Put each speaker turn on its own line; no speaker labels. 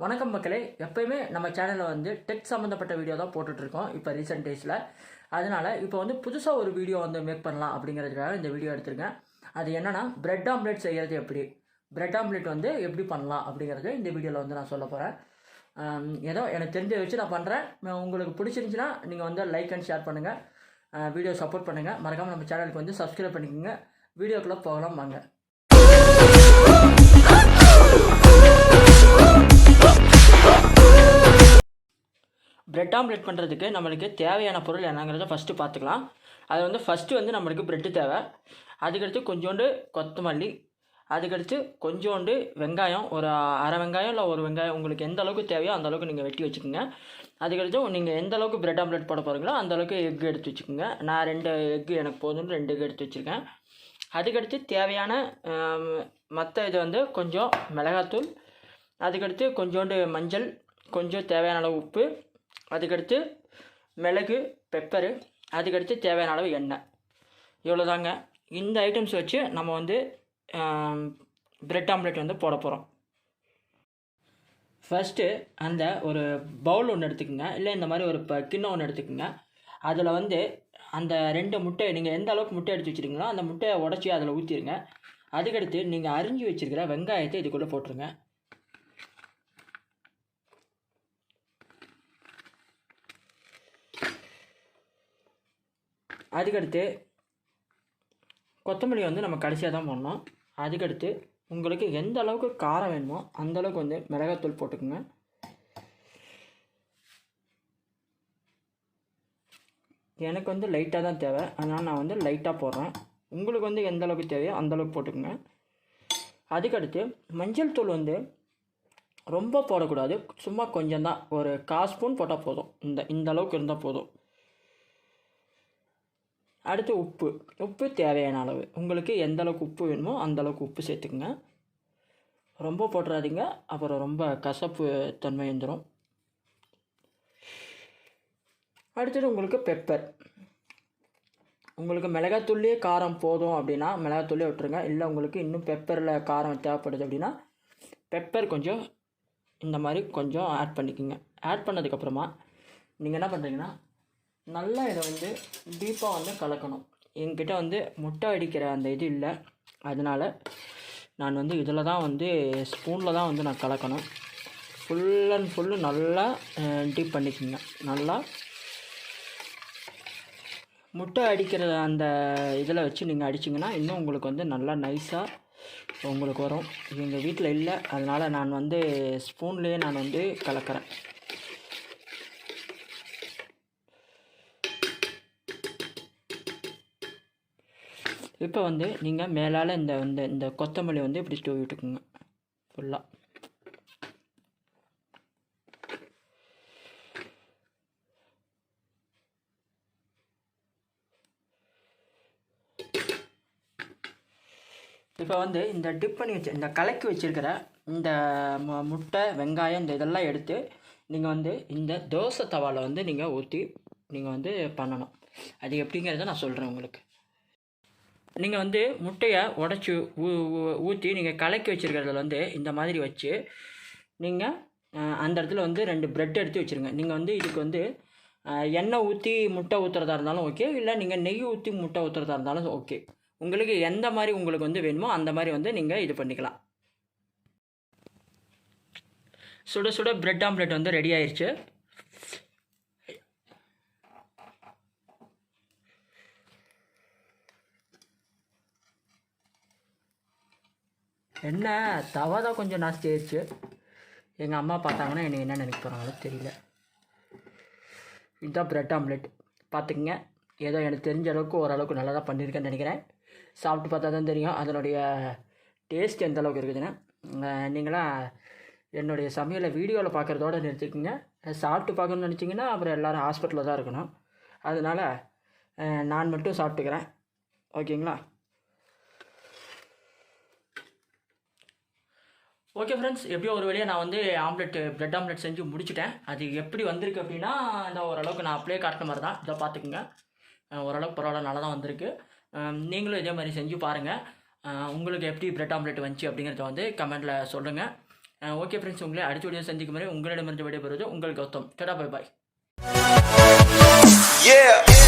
வணக்கம் மக்களே. எப்பயுமே நம்ம சேனலில் வந்து டெக் சம்மந்தப்பட்ட வீடியோ தான் போட்டுட்ருக்கோம் இப்போ ரீசெண்ட் டேஸில் அதனால் இப்போ வந்து புதுசாக ஒரு வீடியோ வந்து மேக் பண்ணலாம் அப்படிங்கிறதுக்காக இந்த வீடியோ எடுத்திருக்கேன். அது என்னென்னா பிரெட் ஆம்லெட் செய்கிறது எப்படி? பிரெட் ஆம்லெட் வந்து எப்படி பண்ணலாம் அப்படிங்கிறது இந்த வீடியோவில் வந்து நான் சொல்ல போகிறேன் ஏதோ எனக்கு தெரிஞ்ச வச்சு நான் பண்ணுறேன் உங்களுக்கு பிடிச்சிருந்துச்சின்னா நீங்கள் வந்து லைக் அண்ட் ஷேர் பண்ணுங்கள் வீடியோ சப்போர்ட் பண்ணுங்கள் மறக்காமல் நம்ம சேனலுக்கு வந்து சப்ஸ்கிரைப் பண்ணிக்கோங்க. வீடியோக்குள்ளே போகலாம் வாங்க. பிரெட் ஆம்லெட் பண்ணுறதுக்கு நம்மளுக்கு தேவையான பொருள் என்னங்கிறத ஃபஸ்ட்டு பார்த்துக்கலாம் அது வந்து ஃபஸ்ட்டு வந்து நம்மளுக்கு பிரெட்டு தேவை. அதுக்கடுத்து கொஞ்சோண்டு கொத்தமல்லி. அதுக்கடுத்து கொஞ்சோண்டு வெங்காயம். ஒரு அரை வெங்காயம் இல்லை ஒரு வெங்காயம் உங்களுக்கு எந்த அளவுக்கு தேவையோ அந்த அளவுக்கு நீங்கள் வெட்டி வச்சுக்கோங்க. அதுக்கடுத்து நீங்கள் எந்த அளவுக்கு பிரெட் ஆம்லெட் போட போகிறீங்களோ அந்த அளவுக்கு எக் எடுத்து வச்சுக்கோங்க. நான் ரெண்டு எக்கு எனக்கு போதும்னு ரெண்டு எக் எடுத்து வச்சுருக்கேன். அதுக்கடுத்து தேவையான மற்ற இது வந்து கொஞ்சம் மிளகாத்தூள். அதுக்கடுத்து கொஞ்சோண்டு மஞ்சள். கொஞ்சம் தேவையான அளவு உப்பு. அதுக்கடுத்து மிளகு பெப்பரு அதுக்கடுத்து தேவையான அளவு எண்ணெய். இவ்வளோதாங்க இந்த ஐட்டம்ஸ் வச்சு நம்ம வந்து பிரெட் ஆம்லெட் வந்து போட போகிறோம் ஃபஸ்ட்டு அந்த ஒரு பவுல் ஒன்று எடுத்துக்கோங்க. இல்லை இந்த மாதிரி ஒரு ப கிண்ணம் ஒன்று எடுத்துக்கோங்க. அதில் வந்து அந்த ரெண்டு முட்டை நீங்கள் எந்த அளவுக்கு முட்டை எடுத்து வச்சுருக்கீங்களோ அந்த முட்டையை உடச்சி அதில் ஊற்றிடுங்க அதுக்கடுத்து நீங்கள் அரிஞ்சு வச்சுருக்கிற வெங்காயத்தை இதுக்குள்ளே போட்டுருங்க. அதுக்கடுத்து கொத்தமல்லி வந்து நம்ம கடைசியாக தான் போடணும். அதுக்கடுத்து உங்களுக்கு எந்த அளவுக்கு காரம் வேணுமோ அந்த அளவுக்கு வந்து மிளகாத்தூள் போட்டுக்கோங்க. எனக்கு வந்து லைட்டாக தான் தேவை. அதனால் நான் வந்து லைட்டாக போடுறேன். உங்களுக்கு வந்து எந்த அளவுக்கு தேவையோ அந்த அளவுக்கு போட்டுக்கோங்க. அதுக்கடுத்து மஞ்சள் தூள் வந்து ரொம்ப போடக்கூடாது. சும்மா கொஞ்சம் தான் ஒரு கால் ஸ்பூன் போட்டால் போதும். இந்த இந்த அளவுக்கு இருந்தால் போதும். அடுத்து உப்பு. உப்பு தேவையான அளவு. உங்களுக்கு எந்த அளவுக்கு உப்பு வேணுமோ அந்த அளவுக்கு உப்பு சேர்த்துக்குங்க. ரொம்ப போட்டுறாதீங்க. அப்புறம் ரொம்ப கசப்பு தன்மை வந்துடும் அடுத்தது உங்களுக்கு பெப்பர் உங்களுக்கு மிளகாத்தூள்லேயே காரம் போதும் அப்படின்னா மிளகாத்தூள்லேயே விட்டுருங்க. இல்லை உங்களுக்கு இன்னும் பெப்பரில் காரம் தேவைப்படுது அப்படின்னா பெப்பர் கொஞ்சம் இந்த மாதிரி கொஞ்சம் ஆட் பண்ணிக்கோங்க. ஆட் பண்ணதுக்கப்புறமா நீங்கள் என்ன பண்ணுறீங்கன்னா நல்லா இதை வந்து டீப்பாக வந்து கலக்கணும். என்கிட்ட வந்து முட்டை அடிக்கிற அந்த இது இல்லை. அதனால் நான் வந்து இதில் தான் வந்து ஸ்பூனில் தான் வந்து நான் கலக்கணும். ஃபுல் அண்ட் ஃபுல்லு நல்லா டீப் பண்ணிக்கோங்க. நல்லா முட்டை அடிக்கிற அந்த இதில் வச்சு நீங்கள் அடிச்சிங்கன்னா இன்னும் உங்களுக்கு வந்து நல்லா நைஸாக உங்களுக்கு வரும். எங்கள் வீட்டில் இல்லை. அதனால் நான் வந்து ஸ்பூன்லேயே நான் வந்து கலக்கிறேன். இப்போ வந்து நீங்கள் மேலால் இந்த இந்த இந்த கொத்தமல்லி வந்து இப்படி தூவி விட்டுக்குங்க. ஃபுல்லாக இப்போ வந்து இந்த டிப் பண்ணி வச்சு இந்த கலக்கி வச்சுருக்கிற இந்த முட்டை வெங்காயம் இந்த இதெல்லாம் எடுத்து நீங்கள் வந்து இந்த தோசை தவாவில் வந்து நீங்கள் ஊற்றி நீங்கள் வந்து பண்ணணும். அது எப்படிங்கிறத நான் சொல்கிறேன் உங்களுக்கு. நீங்கள் வந்து முட்டையை உடச்சி ஊ ஊற்றி நீங்கள் கலக்கி வச்சுருக்கிறதுல வந்து இந்த மாதிரி வச்சு நீங்கள் அந்த இடத்துல வந்து ரெண்டு பிரெட் எடுத்து வச்சுருங்க. நீங்கள் வந்து இதுக்கு வந்து எண்ணெய் ஊற்றி முட்டை ஊற்றுறதா இருந்தாலும் ஓகே இல்லை நீங்கள் நெய் ஊற்றி முட்டை ஊற்றுறதா இருந்தாலும் ஓகே உங்களுக்கு எந்த மாதிரி உங்களுக்கு வந்து வேணுமோ அந்த மாதிரி வந்து நீங்கள் இது பண்ணிக்கலாம். சுட சுட பிரெட் ஆம்லெட் வந்து ரெடி ஆயிடுச்சு என்ன? தவா தான் கொஞ்சம் நாஸ்தி ஆயிடுச்சு. எங்கள் அம்மா பார்த்தாங்கன்னா என்னை என்ன நினைக்க போகிறாங்களோ தெரியல. இதுதான் ப்ரெட் ஆம்லெட் பார்த்துக்குங்க. ஏதோ எனக்கு தெரிஞ்ச அளவுக்கு ஓரளவுக்கு நல்லா தான் பண்ணியிருக்கேன்னு நினைக்கிறேன். சாப்பிட்டு பார்த்தா தான் தெரியும். அதனுடைய டேஸ்ட் எந்த அளவுக்கு இருக்குதுன்னு. நீங்களாம் என்னுடைய சமையலை வீடியோவில் பார்க்குறதோட நிறுத்திக்கோங்க. சாப்பிட்டு பார்க்கணும்னு நினச்சிங்கன்னா அப்புறம் எல்லோரும் ஹாஸ்பிட்டலில் தான் இருக்கணும். அதனால் நான் மட்டும் சாப்பிட்டுக்கிறேன். ஓகேங்களா? ஓகே ஃப்ரெண்ட்ஸ் எப்படியோ ஒரு வழியாக நான் வந்து ஆம்லெட் பிரெட் ஆம்லெட் செஞ்சு முடிச்சுட்டேன். அது எப்படி வந்திருக்கு அப்படின்னா இந்த ஓரளவுக்கு நான் அப்படியே காட்டின மாதிரி தான். இதை பார்த்துக்குங்க. ஓரளவுக்கு பரவாயில்ல நல்லா தான் வந்திருக்கு நீங்களும் இதே மாதிரி செஞ்சு பாருங்கள் உங்களுக்கு எப்படி பிரெட் ஆம்லெட் வந்துச்சு அப்படிங்கிறத வந்து கமெண்ட்டில் சொல்லுங்கள் ஓகே ஃப்ரெண்ட்ஸ் உங்களை அடுத்த வீடியோ சந்திக்கும் வரை உங்களிடமிருந்து விடைபெறுவது உங்கள் கௌதம். டடா பை பாய்
Yeah.